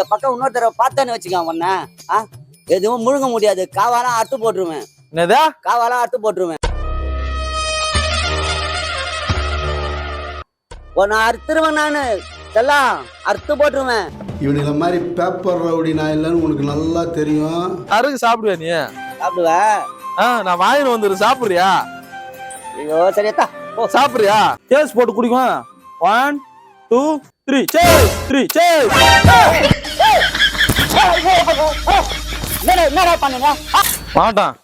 இந்த பக்கம் இன்னொரு தடவை பார்த்தான்னு வச்சுக்க உன்ன. ஆ? எதுவும் முழுங்க முடியாது. காவாலாம் அறுத்து போட்டுருவேன். என்னதா? காவாலாம் அறுத்து போட்டுருவேன். உன்னை அறுத்துருவேன் நானு. செல்லாம் அறுத்து போட்டுருவேன். இவனுங்கள மாதிரி பேப்பர் ரவுடி நான் இல்லைன்னு உனக்கு நல்லா தெரியும். அருக்கு சாப்பிடுவியா நீ? சாப்பிடுவேன் ஆ நான் வாங்கிட்டு வந்துரு சாப்பிடுறியா? ஐயோ சரியத்தா ஓ சாப்பிடுறியா? கேஸ் போட்டு குடிக்கும்? One two three chase three chase என்னடா பண்ணுங்க மாட்டான்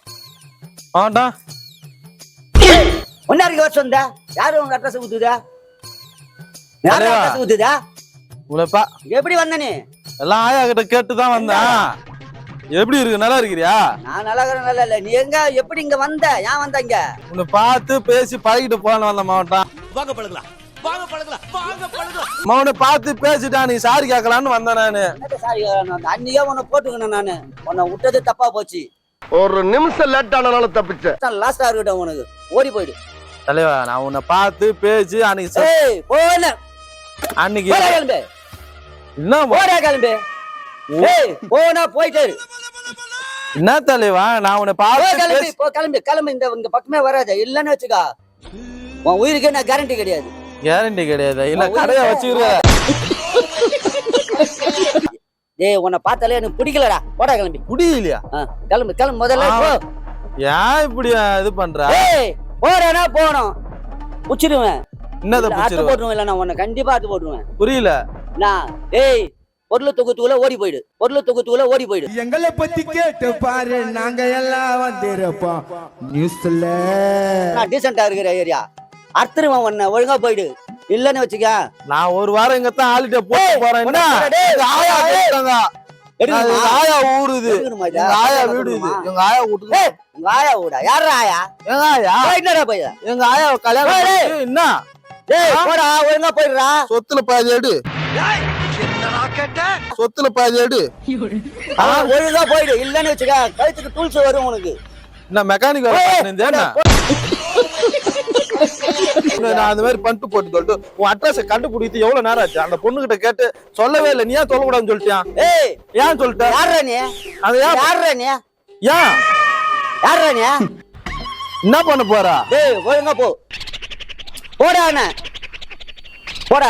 மாட்டான் ஒன்னாருக்கு வச்சு வந்த? யாரு உங்க அட்ரஸ் ஊத்துதா? யாரு தலைவா. அட்ரஸ் ஊத்துதா? உனப்பா எப்படி வந்த நீ? எல்லாம் ஆயா கிட்ட கேட்டு தான் வந்தேன் எப்படி இருக்கு? நல்லா இருக்கிறியா? நான் நல்லா இருக்கிறேன், நல்லா இல்ல. நீ எங்க? எப்படி இங்க வந்த? ஏன் வந்த இங்க? உன்னை பார்த்து பேசி பழகிட்டு போன வந்த மாவட்டம். வாங்க பழகலாம். வாங்க பழகலாம். வாங்க பழகலாம். மவனை பார்த்து பேசிட்டா நீ சாரி கேட்கலான்னு வந்தேன் நானு. சாரி நான் அன்னைக்கே உன்னை போட்டுக்கணும் நானு. உன்னை விட்டது தப்பா போச்சு. ஒரு நிமிஷம் லேட் ஆனனால தப்பிச்ச லாஸ்டா இருக்கட்டும் உனக்கு. ஓடி போயிடு. தலைவா நான் உன்னை பார்த்து பேசி அன்னைக்கு போன அன்னைக்கு கிளம்பு. என்ன போடா கிளம்பு. ஏய் போனா போயிட்டு. என்ன தலைவா நான் உன்னை பார்த்து கிளம்பி கிளம்பி. கிளம்பி இந்த இந்த பக்கமே வராத. இல்லன்னு வச்சுக்கா. உன் உயிருக்கு நான் கேரண்டி கிடையாது. கேரண்டி கிடையாது? இல்ல கடையை உயிரை- வச்சுக்கிற. ஏய் உன்னை பார்த்தாலே எனக்கு பிடிக்கலடா. போடா கிளம்பி. குடியிலையா ஆ, கிளம்பு கிளம்பு முதல்ல. போ. ஏன் இப்படி இது பண்ற? ஏய் போறேனா போகணும். புடிச்சிடுவேன் என்னத அத்து புடிச்சிரு போட்டுருவேன் இல்ல நான் உன்னை கண்டிப்பா அத்து போட்டுருவேன். புரியல. நான் ஏய் பொருள் தொகுத்துக்குள்ள ஓடி போயிடு. பொருள் தொகுத்துக்குள்ள ஓடி போயிடு. எங்களை பத்தி கேட்டு பாரு நாங்க எல்லாம் வந்திருப்போம். நியூஸ்ல. நான் டீசெண்டா இருக்கிற ஏரியா அறுத்துருவேன் உன்னை? ஒழுங்கா போயிடு. இல்லன்னு வச்சுக்க. நான் ஒரு வாரம் இங்க தான் ஆளிட்ட போட்டு போறேன். ஆயா? எங்க ஆயா இதை? எங்க ஆயா எடுக்கணுமா? எங்க ஆயா ஊடா? யாரா ஆயா? எங்க ஆயா? போய் என்னடா போய்? எங்க ஆயா கல்யாணம் என்ன? டேய்? போடா ஒழுங்கா போயிடுறா சொத்துல பாதி எடு. சொத்துல பாதி எடு. ஆ, ஒழுங்கா போயிடு. இல்லன்னு வச்சுக்க கழுத்துக்கு டூல்ஸ் வரும் உனக்கு. என்ன மெக்கானிக் ஏய்? நான் அந்த மாதிரி பண்ணிட்டு போட்டு சொல்லிட்டு உன் அட்ரஸை கண்டுபிடித்து எவ்வளவு நேரம் ஆச்சு? அந்த பொண்ணு கிட்ட கேட்டு சொல்லவே இல்லை. நீ ஏன் சொல்லக்கூடாதுன்னு சொல்லிட்டியான் ஏய் ஏன் சொல்லிட்ட? யாரா நீ? அது ஏன் யாரா நீ? ஏன்? யாரா நீ? என்ன பண்ண போறா? டேய் ஒழுங்கா போ. போடா அண்ணா போடா.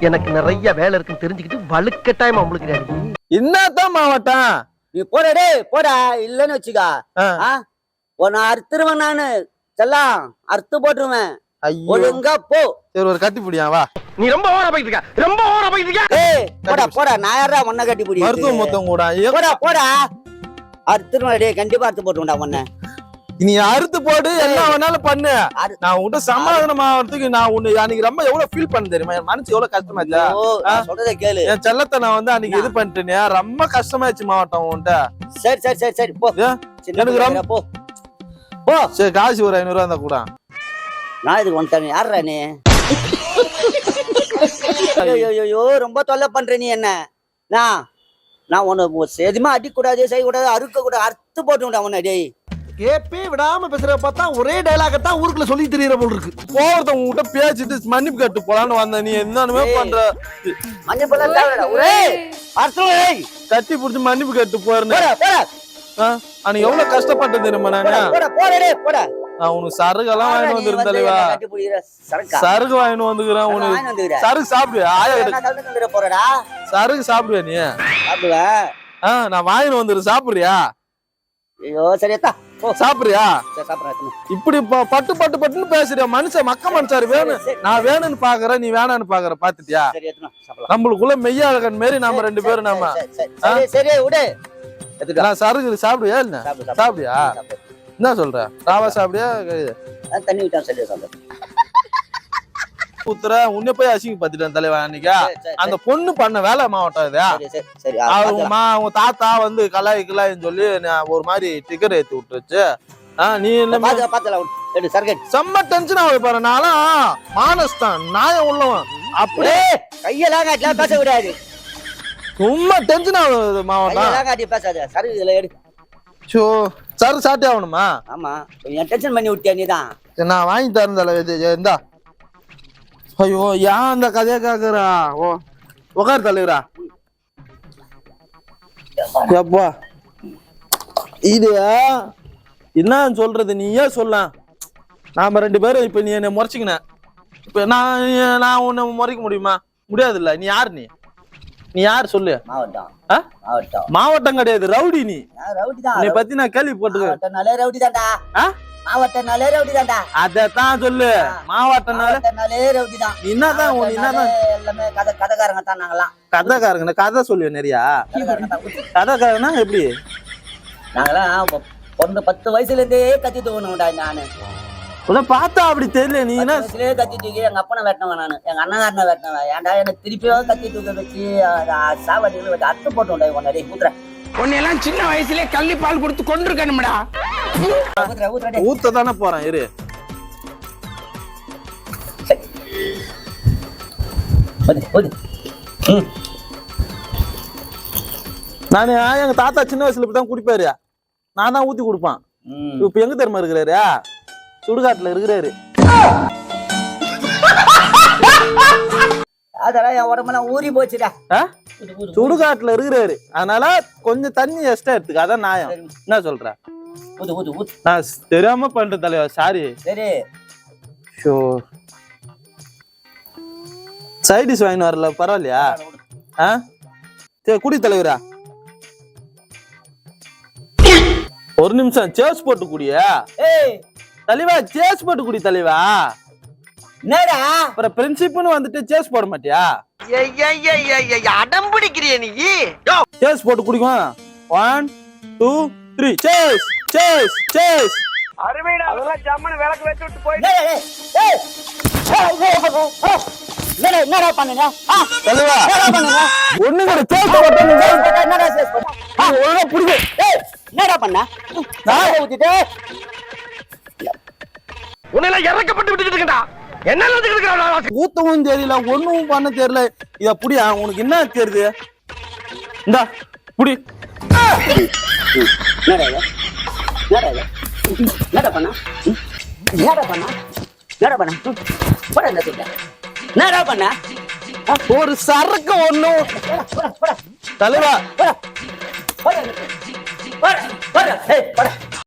எனக்கு நிறைய வேலை இருக்குன்னு தெரிஞ்சுக்கிட்டு வலுக்கட்டாயமா முழுக்கிறாரு என்னத்தான் மாவட்டம்? நீ போடா டேய் போடா. இல்லன்னு வச்சுக்கா. ஆ. உன்னை அறுத்துருவேன் நானு. செல்லாம் அறுத்து போட்டுருவேன். ஒழுங்கா போ. சரி ஒரு கட்டி பிடியா வா. நீ ரொம்ப ஓர போயிட்டு இருக்க. ரொம்ப ஓர போயிட்டு இருக்க. ஏய் போடா போடா. நான் யாரா உன்னை கட்டி பிடி மருத்துவ மொத்தம் கூட. போடா போடா. அறுத்துருவேன் டேய் கண்டிப்பா அறுத்து போட்டுருவேன்டா உன்னை. நீ அறுத்து போடு என்ன வேணாலும் பண்ணு. நான் உன்கிட்ட சமாதானம் ஆகிறதுக்கு நான் உன்னை அன்னைக்கு ரொம்ப எவ்வளவு ஃபீல் பண்ண தெரியுமா? என் மனசு எவ்வளவு ஓ நான் சொல்றதை கேளு. என் செல்லத்தை நான் வந்து அன்னைக்கு இது பண்ணிட்டேனே ரொம்ப கஷ்டமாச்சு மாவட்டம் உன்கிட்ட. சரி சரி சரி சரி. போ. எனக்கு பிள்ளைங்கிற போ. போ. சரி காசு ஒரு ஐநூறு ரூபா இருந்தா கூட. நான் இதுக்கு வந்துட்டேன். யாரா நீ? ஐயோ, ஐயோ, ஐயோ, ரொம்ப தொல்லை பண்ற நீ என்ன? நான் நான் உன்னை எதுவுமே அடிக்கூடாது செய்யக்கூடாது அறுக்க கூடாது அறுத்து போட்டுடா உன்னை டேய். கேப்பே விடாம பேசுற பார்த்தா ஒரே டைலாக தான் ஊருக்குள்ள சொல்லி தெரியற போல் இருக்கு. போறத உங்ககிட்ட பேசிட்டு மன்னிப்பு கேட்டு போலான்னு வந்த நீ என்னன்னு. பண்ற. கட்டி புடிச்சு மன்னிப்பு கேட்டு போடா போடா. அன்னைக்கு எவ்வளவு கஷ்டப்பட்டது தெரியுமா நானு? போடா போடா. உனக்கு சருகெல்லாம் போடா, வாங்கிட்டு நீ வந்துருந்தேன் வந்து தலைவா சருகு வாங்கிட்டு வந்துக்கிறேன் உனக்கு. சருகு சாப்பிடுவியா ஆயா போறடா சருகு சாப்பிடுவியா நீ ஆ, நான் வாங்கிட்டு வந்துரு சாப்பிடுறியா ஐயோ சரியத்தா சாப்பிடுறியா இப்படி பட்டு பட்டு பட்டுன்னு பேசுறியா மனுஷன் மக்க மனுஷாரு வேணும் நான் வேணும்னு பாக்குறேன் நீ வேணான்னு பாக்குற பாத்துட்டியா நம்மளுக்குள்ள மெய்யாளகன் மாரி நம்ம ரெண்டு பேரும். நான் சருகு சாப்பிடுவியா இல்ல சாப்பிடு, சாப்பிடு. சாப்பிடுறியா சாப்பிடு. என்ன சொல்ற? ராவா நான் தண்ணி விட்டா சரி சாப்பிடு ஊத்துற? உன்னை போய் அசிங்க பத்திட்டேன் தலைவா அன்னைக்கா? அந்த பொண்ணு பண்ண வேலை மாவட்டம் இதா. அவங்க அவங்க தாத்தா வந்து கலாய் கிலாயின்னு சொல்லி நான் ஒரு மாதிரி டிக்கெட் ஏத்தி விட்டுருச்சு. நீ. செம்ம டென்ஷன் ஆகுது பாரு. நான்லாம் மானஸ்தான் நாயம் உள்ளவன். அப்படியே கையெல்லாம் காட்டிலாம் பேச விடாது. சும்மா டென்ஷன் ஆகுது மாவட்டம். காட்டி பேசாத. சரி இதுல எடு. சார் சாட்டே ஆகணுமா? ஆமா. கொஞ்சம் டென்ஷன் பண்ணி விட்டியா நீதான்? சரி, நான் வாங்கி தரேன் தலைவர் இந்தா. ஐயோ ஏன் அந்த கதையை கேக்குறா? ஓ உட்கார் தலைவரா. எப்பா? இது என்னன்னு சொல்றது நீ ஏன் சொல்லலாம் நாம ரெண்டு பேரும் இப்ப நீ என்னை முறைச்சிக்கின. இப்ப நான் நான் உன்னை முறைக்க முடியுமா? முடியாதுல்ல. நீ யார் நீ? நீ யார் சொல்லு? மாவட்டம்? மாவட்டம். மாவட்டம் கிடையாது ரவுடி நீ. ரவுடி தான் பத்தி நான் கேள்விப்பட்டுக்க மாவட்டம்னாலே ரவுடி தான்டா ஆ? மாவட்டம்னாலே ரவுடி தான்டா அதத்தான் சொல்லு. மாவட்டம்னாலே ரவுடி தான் என்னதான் உன் என்னதான் மாவட்டம்னாலே எல்லாமே கதை கதைக்காரங்க தான் நாங்கெல்லாம். கதைக்காரங்க கதை சொல்லுவேன் நிறையா. கதைக்காரனா எப்படி? நாங்கெல்லாம் பொ- பொண்ணு பத்து வயசுல இருந்தே கத்தி தூக்கணும்டா நானு. உன்னை பார்த்தா அப்படி தெரியல நீ என்ன வயசுலயே கத்தி தூக்கி எங்க அப்பனை வெட்டினவன் நானு. எங்க அண்ணன் வெட்டினவன். ஏன்டா என்ன திருப்பியும் கத்தி தூக்க வச்சு சாவடிகள் வச்சு அத்து போட்டோம்டா உன்னை. ஊத்துறேன். உன்னையெல்லாம் சின்ன வயசுலயே கள்ளி பால் கொடுத்து கொண்டிருக்கணும்டா ஊத்த தானே போறேன் இரு. நான் எங்க தாத்தா சின்ன வயசுல இப்படி தான் குடிப்பாரு. நான் தான் ஊத்தி கொடுப்பேன். இப்ப எங்க தெரியுமா இருக்கிறாரு? சுடுகாட்டுல இருக்கிறாரு. அதெல்லாம் என் உடம்பெல்லாம் ஊறி போச்சுடா. சுடுகாட்டுல இருக்கிறாரு. அதனால கொஞ்சம் தண்ணி எக்ஸ்ட்ரா எடுத்துக்க அதான் நியாயம். என்ன சொல்ற? ஊத்து ஊத்து ஊத்து நான் தெரியாம பண்றேன் தலைவா சாரி சரி. ஷோ. சைடிஸ் வாங்கிட்டு வரல பரவாயில்லையா? ஆ சரி குடி தலைவரா. ஒரு நிமிஷம் சேஸ் போட்டு குடியா. ஏய் தலைவா சேஸ் போட்டு குடி தலைவா. என்னடா? அப்புறம் பிரின்சிப்னு வந்துட்டு சேஸ் போட மாட்டியா? அடம் பிடிக்கிறிய நீ. சேஸ் போட்டு குடிக்கும் one two three chase chase chase டேய். ஏய், ஏய், ஏய், ஏய், ஏய். என்னடா பண்ணுங்க? பண்ணுங்க? ஒண்ணு கூட சேஸ் போட்டு என்னடா சேஸ் ஒழுங்கா ஏய், என்னடா பண்ண? நான்? ஊத்திட்டு உன்னை இறக்கப்பட்டு விட்டுட்டு இருக்கா என்ன ஊத்தவும் தெரியல ஒண்ணும் பண்ண தெரியல இத புடியா உனக்கு என்ன தெரியுது இந்தா புடி என்னடா பண்ண? என்னடா பண்ண என்னடா பண்ண. போடா இந்த சைடுல. என்னடா பண்ண ஒரு சரக்கு ஒண்ணும் தலைவா போடா. போடா. போடா, போடா.